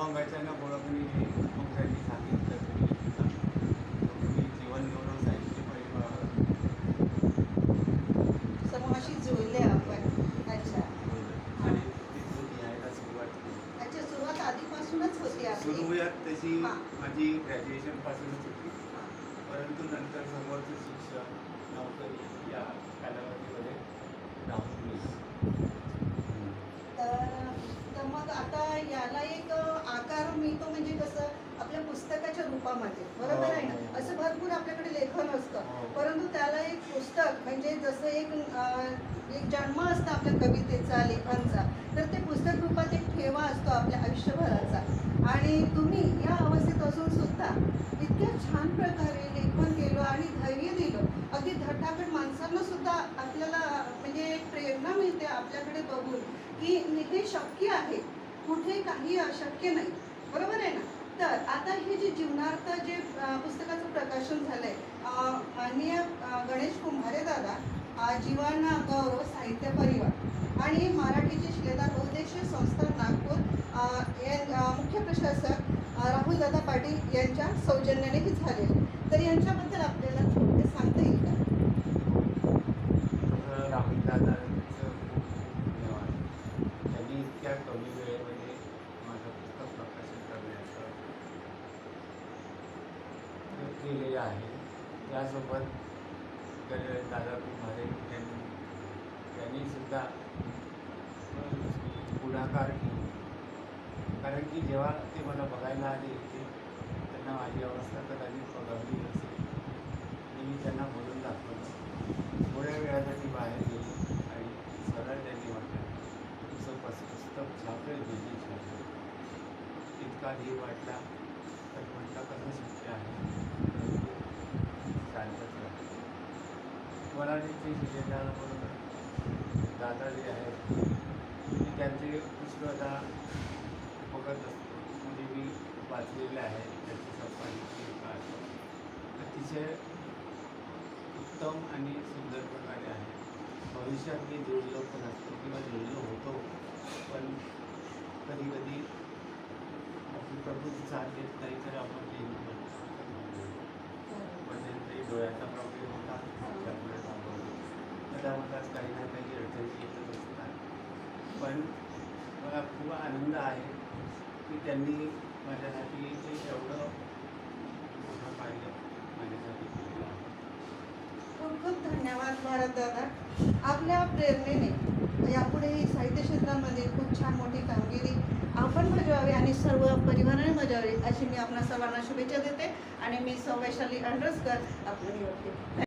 अंगाच्या ना ओळखणी मग त्यांनी सांगितलं तुम्ही जीवन गौरव साहित्य परिवार समूहाशी जुळले आपण. अच्छा. आणि तिथून लिहायला सुरुवात केली. अच्छा सुरुवात आधीपासूनच होती आपली. सुरुवात तशी. माझी ग्रॅज्युएशन पासूनच होती. परंतु नंतर समोरचं शिक्षण नोकरी या कालावधीमध्ये राहून गेली. तर तर मग आता याला एक आकार मिळतो म्हणजे कसं आपल्या पुस्तकाच्या रूपामध्ये. बरोबर आहे ना? असं भरपूर आपल्याकडे लेखन असतं. हो. परंतु त्याला एक पुस्तक म्हणजे जसं एक एक जन्म असतं आपल्या कवितेचा लेखनचा तर ते पुस्तक रूपात एक ठेवा असतो आपल्या आयुष्यभराचा. आणि तुम्ही या अवस्थेत असून सुद्धा इतक्या छान प्रकारे लेखन केलं आणि धैर्य दिलं. अगदी धटाकट माणसांना सुद्धा आपल्याला म्हणजे एक प्रेरणा मिळते आपल्याकडे बघून की हे शक्य आहे. कुठे काही अशक्य नाही. बरोबर आहे ना? तर आता हे जे जीवनार्थ जे पुस्तकाचं प्रकाशन झालंय माननीय गणेश कुंभारे दादा जीवांना जीवन गौरव साहित्य परिवार आणि मराठीचे शिलेदार बहुद्देशीय संस्था नागपूर या मुख्य प्रशासक राहुल दादा पाटील यांच्या सौजन्याने हे झालेले तर यांच्याबद्दल आपले थोडे सांगता येईल का तर राहुल दादांचं खूप खूप धन्यवाद त्यांनी इतक्या कमी वेळेमध्ये माझं पुस्तक प्रकाशित करण्याचं हे केलेलं आहे त्यासोबत तर दादा कुंभारे यांनी त्यांनी सुद्धा पुढाकार घेऊन कारण की जेव्हा ते मला बघायला आले ते त्यांना माझी अवस्था तर त्यांनी बघावली नसेल आणि मी त्यांना बोलून दाखवलं. थोड्या वेळासाठी बाहेर गेले आणि सरळ त्यांनी वाटलं तुझं पस पुस्तक छापेल दिली छापेल इतका धीर वाटला मराठीचे शिलेदाराबरोबर दादा जे आहेत मी त्यांचे पुस्तकता बघत असतो म्हणजे आहे त्यांची संपादित काळ अतिशय उत्तम आणि सुंदर प्रकारे आहे भविष्यात मी जोडलो पण असतो किंवा जोडलो होतो, पण कधी कधी आपली प्रकृती साथ देत नाही, तर आपण मध्यंतरी पण मला खूप आनंद आहे की त्यांनी माझ्यासाठी ते एवढं मोठं माझ्यासाठी खूप खूप धन्यवाद भारत दादा. आपल्या प्रेरणेने यापुढेही साहित्य क्षेत्रामध्ये खूप छान मोठी कामगिरी आपण बजावावी आणि सर्व परिवाराने बजावावी अशी मी आपणा सर्वांना शुभेच्छा देते आणि मी सौ वैशाली अंडरस्कर आपण निवडते.